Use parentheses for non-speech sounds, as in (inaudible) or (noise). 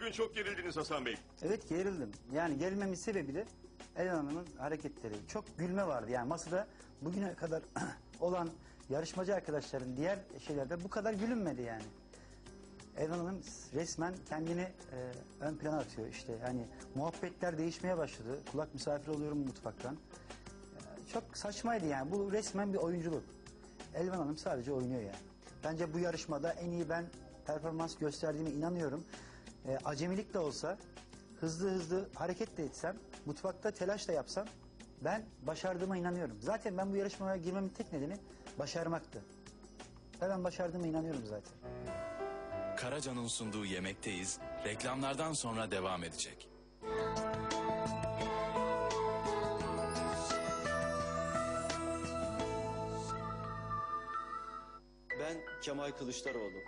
Bugün çok gerildiniz Hasan Bey. Evet gerildim. Yani gerilmemin sebebi de Elvan Hanım'ın hareketleri. Çok gülme vardı. Yani masada bugüne kadar (clears throat) olan yarışmacı arkadaşların diğer şeylerde bu kadar gülünmedi yani. Elvan Hanım resmen kendini e, ön plana atıyor işte. Yani muhabbetler değişmeye başladı. Kulak misafir oluyorum mutfaktan. E, çok saçmaydı yani. Bu resmen bir oyunculuk. Elvan Hanım sadece oynuyor yani. Bence bu yarışmada en iyi ben performans gösterdiğime inanıyorum. E, acemilik de olsa hızlı hızlı hareket de etsem, mutfakta telaş da yapsam ben başardığıma inanıyorum. Zaten ben bu yarışmaya girmemin tek nedeni başarmaktı. Ve ben başardığıma inanıyorum zaten. Karaca'nın sunduğu Yemekteyiz reklamlardan sonra devam edecek. Ben Kemal Kılıçdaroğlu.